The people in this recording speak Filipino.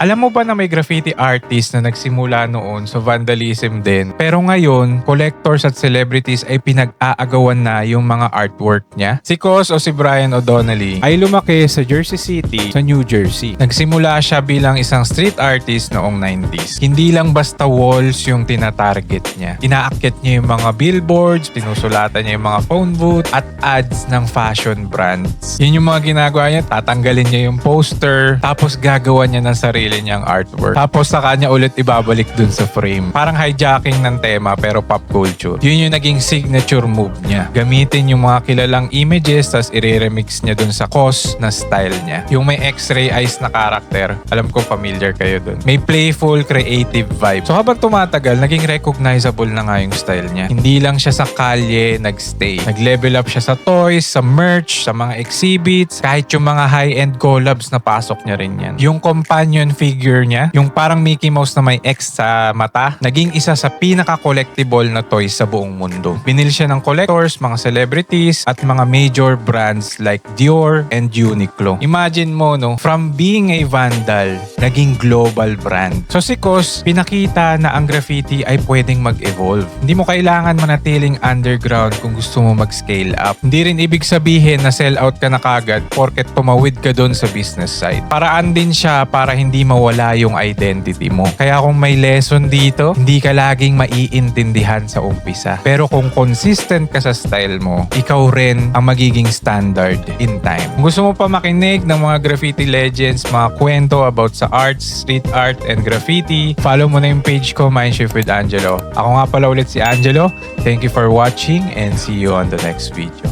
Alam mo ba na may graffiti artist na nagsimula noon sa vandalism din, pero ngayon, collectors at celebrities ay pinag-aagawan na yung mga artwork niya? Si Cos o si Brian O'Donnelly ay lumaki sa Jersey City sa New Jersey. Nagsimula siya bilang isang street artist noong 90s. Hindi lang basta walls yung tinatarget niya. Inaakyat niya yung mga billboards, pinusulatan niya yung mga phone booth, at ads ng fashion brands. Yun yung mga ginagawa niya, tatanggalin niya yung poster, tapos gagawa niya ng sarili niyang artwork. Tapos sa kanya ulit ibabalik dun sa frame. Parang hijacking ng tema pero pop culture. Yun yung naging signature move niya. Gamitin yung mga kilalang images tapos i-remix niya dun sa cos na style niya. Yung may x-ray eyes na character, alam ko familiar kayo dun. May playful, creative vibe. So habang tumatagal, naging recognizable na nga yung style niya. Hindi lang siya sa kalye nagstay. Nag-level up siya sa toys, sa merch, sa mga exhibits, kahit yung mga high-end collabs na pasok niya rin yan. Yung companion figure niya, yung parang Mickey Mouse na may X sa mata, naging isa sa pinaka-collectible na toys sa buong mundo. Binili siya ng collectors, mga celebrities, at mga major brands like Dior and Uniqlo. Imagine mo, no, from being a vandal, naging global brand. So si Kos, pinakita na ang graffiti ay pwedeng mag-evolve. Hindi mo kailangan manatiling underground kung gusto mo mag-scale up. Hindi rin ibig sabihin na sell out ka na kagad porket tumawid ka doon sa business side. Paraan din siya para hindi mawala yung identity mo. Kaya kung may lesson dito, hindi ka laging maiintindihan sa umpisa. Pero kung consistent ka sa style mo, ikaw rin ang magiging standard in time. Kung gusto mo pa makinig ng mga graffiti legends, mga kwento about sa arts, street art, and graffiti, follow mo na yung page ko, Mindshift with Angelo. Ako nga pala ulit si Angelo. Thank you for watching and see you on the next video.